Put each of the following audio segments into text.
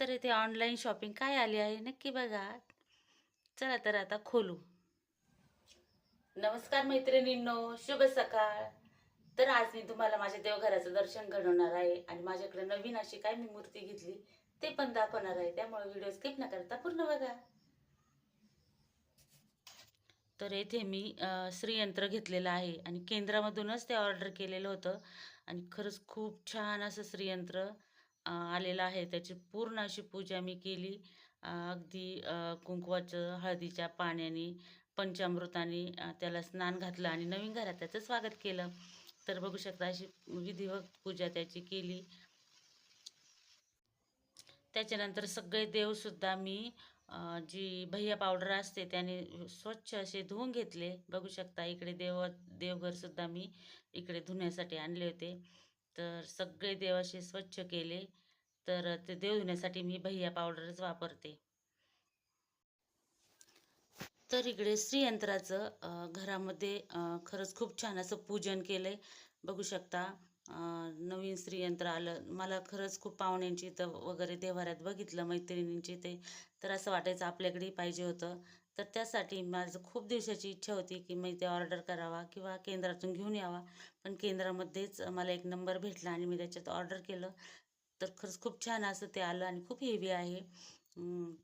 तर इथे online shopping काय आली आहे? नक्की बघा. चला तर आता खोलू. नमस्कार मैत्रिणींनो शुभ सकाळ. तर आज मी तुम्हाला माझ्या देवघराचं दर्शन घडवणार आहे आणि माझ्याकडे नवीन अशी काय मी मूर्ती घेतली ते पण दाखवणार आहे. त्यामुळे व्हिडिओ स्किप न करता पूर्ण बघा. तर येथे मी श्रीयंत्र घेतलेलं आहे आणि केंद्रामधूनच ते ऑर्डर केलेलं होतं. आणि खरंच खूप छान असं श्रीयंत्र. आलेला आहे. त्याची पूर्ण अशी पूजा मी केली. अगदी कुंकवाचं हळदीच्या पाण्याने पंचामृताने त्याला स्नान घातलं आणि नवीन घरात त्याचं स्वागत केलं. तर बघू शकता अशी विधिवत पूजा त्याची केली. त्याच्यानंतर सगळे देवसुद्धा मी जी भैया पावडर असते त्याने स्वच्छ असे धुवून घेतले. बघू शकता इकडे देव देवघरसुद्धा मी इकडे धुण्यासाठी आणले होते. तर सगळे देव असे स्वच्छ केले तर ते देव धुण्यासाठी मी भैया पावडरच वापरते. तर इकडे श्रीयंत्राचं घरामध्ये खरंच खूप छान असं पूजन केलंय. बघू शकता नवीन श्रीयंत्र आलं. मला खरंच खूप पाहुण्यांची इथं वगैरे देवाऱ्यात बघितलं मैत्रिणींची ते. तर असं वाटायचं आपल्याकडेही पाहिजे होतं. तर त्यासाठी माझं खूप दिवसाची इच्छा होती की मी ते ऑर्डर करावा किंवा केंद्रातून घेऊन यावा. पण केंद्रामध्येच मला एक नंबर भेटला आणि मी त्याच्यात ऑर्डर केलं. तर खरंच खूप छान असं ते आलं आणि खूप हेवी आहे.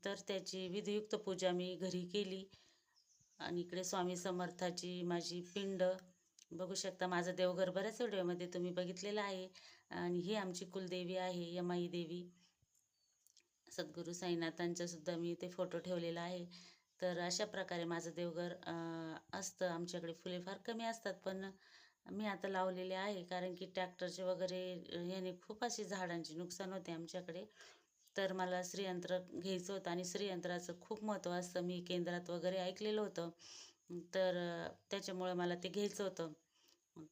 तर त्याची विधियुक्त पूजा मी घरी केली. आणि इकडे स्वामी समर्थाची माझी पिंड. बघू शकता माझं देवघर बऱ्याच व्हिडिओमध्ये तुम्ही बघितलेलं आहे. आणि ही आमची कुलदेवी आहे यमाई देवी. सद्गुरू साईनाथांचासुद्धा मी ते फोटो ठेवलेला आहे. तर अशा प्रकारे माझं देवघर असतं. आमच्याकडे फुले फार कमी असतात पण मी आता लावलेले आहे. कारण की ट्रॅक्टरचे वगैरे याने खूप अशी झाडांचे नुकसान होते आमच्याकडे. तर मला श्रीयंत्र घ्यायचं होतं आणि श्रीयंत्राचं खूप महत्त्व असतं. मी केंद्रात वगैरे ऐकलेलं होतं. तर त्याच्यामुळं त्याच्यामुळे मला ते घ्यायचं होतं.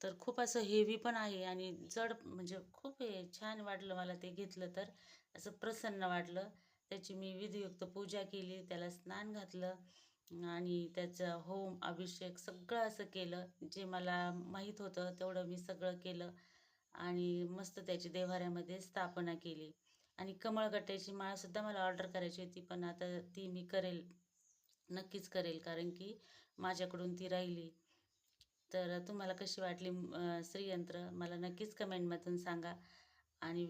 तर खूप असं हेवी पण आहे आणि जड म्हणजे खूप हे छान वाटलं मला ते घेतलं तर. असं प्रसन्न वाटलं. त्याची मी विधियुक्त पूजा केली त्याला स्नान घातलं आणि त्याचं होम अभिषेक सगळं असं केलं. जे मला माहीत होतं तेवढं मी सगळं केलं आणि मस्त त्याची देव्हाऱ्यामध्ये स्थापना केली. आणि कमळगट्ट्याची माळसुद्धा मला ऑर्डर करायची होती पण आता ती मी करेल नक्कीच करेल कारण की माझ्याकडून ती राहिली. तर तुम्हाला कशी वाटली श्रीयंत्र? मला नक्कीच कमेंटमधून सांगा. आणि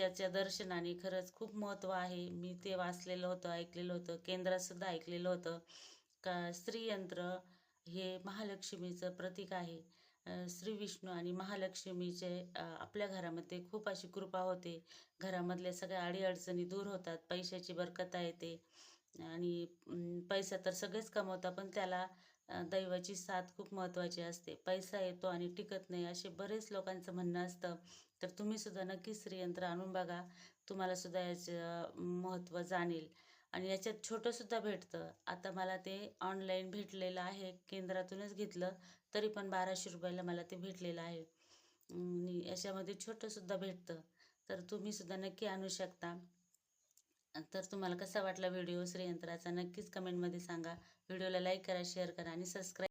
त्याच्या दर्शनाने खरंच खूप महत्त्व आहे. मी ते वाचलेलं होतं ऐकलेलं होतं केंद्रातसुद्धा ऐकलेलं होतं. का श्रीयंत्र हे महालक्ष्मीचं प्रतीक आहे. श्री विष्णू आणि महालक्ष्मीचे आपल्या घरामध्ये खूप अशी कृपा होते. घरामधल्या सगळ्या अडीअडचणी दूर होतात पैशाची बरकता येते. आणि पैसा तर सगळेच कमवतात पण त्याला दैवाची साथ खूप महत्त्वाची असते. पैसा येतो आणि टिकत नाही असे बरेच लोकांचं म्हणणं असतं. तर तुम्ही सुद्धा श्रीयंत्र आणून बघा. तुम्हालासुद्धा याचं महत्त्व जाणेल. आणि याच्यात छोटंसुद्धा भेटतं. आता मला ते ऑनलाईन भेटलेलं आहे. केंद्रातूनच घेतलं. तरी पण बाराशे रुपयाला मला ते भेटलेलं आहे. आणि याच्यामध्ये छोटंसुद्धा भेटतं. तर तुम्हीसुद्धा नक्की आणू शकता. तर तुम्हाला कसा वाटला व्हिडिओ श्रीयंत्राचा नक्कीच कमेंटमध्ये सांगा. व्हिडिओला लाईक करा शेअर करा आणि सबस्क्राईब